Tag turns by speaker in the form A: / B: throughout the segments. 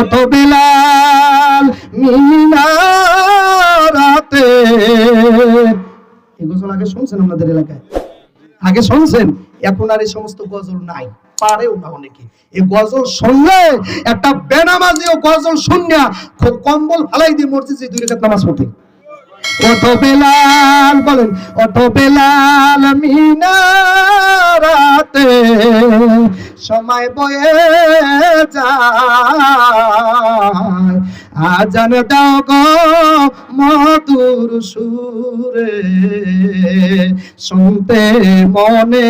A: অত বিলাল মিনারাতে। এই গজল আগে শুনছেন আপনাদের এলাকায়? আগে শুনছেন? এখন আর এই সমস্ত গজল নাই। পারেও না অনেকে। এই গজল শুনলে একটা বেনামাজিও গজল শুনিয়া খুব কম্বল ফালাই দিয়ে মসজিদে দুই রেখাত নামাজ পড়তে। অত বেলাল, বলেন অত বেলাল মিনারাতে। সময় বয়ে আজান দাও গো মধুর সুরে। শুনতে মনে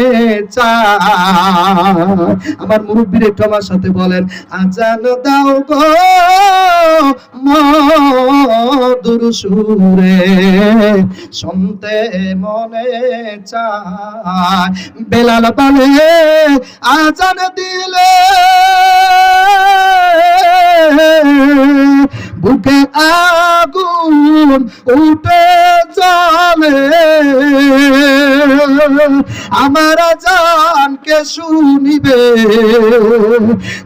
A: চায়। আমার মুরব্বীর একটু আমার সাথে বলেন, আজান দাও গো মধুর সুরে। শুনতে মনে চায়। বেলাল বলে, আজান দিলে আগুন উঠে চলে। আমার জানকে শুনিবে।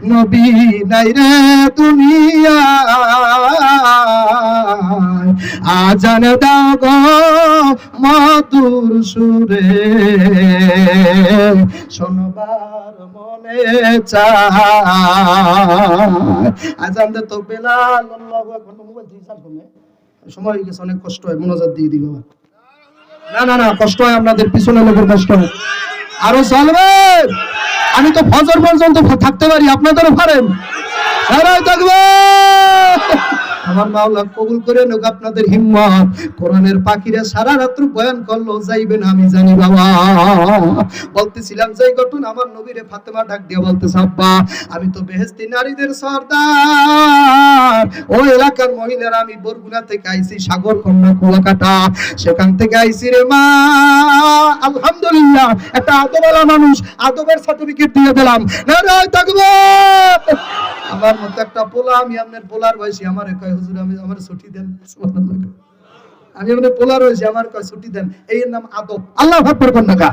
A: নবী নাই রে দুনিয়া। আজান দাও গো মধুর সুরে। শোনবার মনে চায়। আজান দে তো বেলাল, আল্লাহু আকবার। মোবাইল দিয়ে চাল তুমি সময় হয়ে গেছে, অনেক কষ্ট হয়, মনোজাত দিয়ে দিবে না না না, কষ্ট হয়, আপনাদের পিছনে লোকের কষ্ট হয়। আরও চলবে। আমি তো ফজর পর্যন্ত থাকতে পারি, আপনাদেরও পারেন। আরে থাকবে। মাওলা কবুল করে নোক আপনাদের হিম্মত। কোরআনের পাখিরা সারা রাত্র বয়ান করল যাইবেন আমি জানি বাবা। বলতেছিলাম আমার নবীরে ফাতেমা ডাক দিয়ে আমি তো বেহেস্তি নারীদের সর্দার। ও এলাকার মহিলারা, আমি বরগুনা থেকে আইছি, সাগর কন্যা কুয়াকাটা। সেখান থেকে আইছি রে মা। আলহামদুলিল্লাহ, একটা আদবালা মানুষ, আদবের সার্টিফিকেট দিয়ে দিলাম। নারায় থাকবে আমার মতো একটা পোলা, আমি আপনার পোলার বয়সী, আমার কয়, হুজুর, আমি আমার ছুটি দেন। আমি আপনার পোলার হয়েছি আমার কয়, ছুটি দেন। এই নাম আদব। আল্লাহ কোন টাকা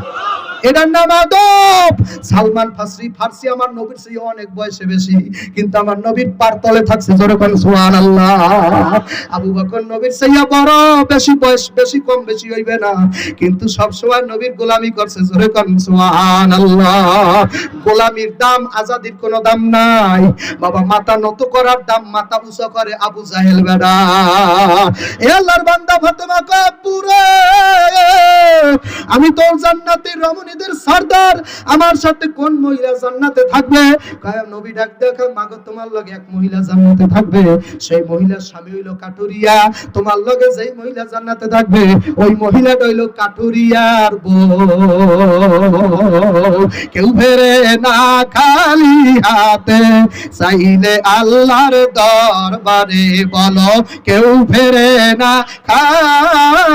A: এটার নাম আদব। সালমান ফাসরি, ফার্সি আমার নবীর চেয়ে অনেক বয়সে বেশি, কিন্তু আমার নবীর পার তলে থাকছে জোরে কোন সুবহানাল্লাহ। আবু বকর নবীর চেয়ে বড়, বেশি বয়স বেশি, কম বেশি হইবে না। কিন্তু সব সময় নবীর গোলামি করছে জোরে কোন সুবহানাল্লাহ। গোলামির দাম আজাদির কোনো দাম নাই। বাবা, মাথা নত করার দাম মাথা উঁচু করে আবু জাহেল বেড়া এ আল্লাহর বান্দা ফাতেমা কাপুরে আমি তোর জান্নাতের রমণীদের সর্দার। আমার সাথে কোন মহিলা জান্নাতে থাকবে? কায়াম নবী ডাক দেখা মাগো, তোমার লগে এক মহিলা জান্নাতে থাকবে। সেই মহিলার স্বামী হইল কাটুরিয়া তোমার লগে যেই মহিলা জান্নাতে থাকবে, ওই মহিলাটা হইল কাটুরিয়ার বউ। কেউ ফেরে না খালি হাতে, চাইলে আল্লাহর দরবারে বলো, কেউ ফেরে না খালি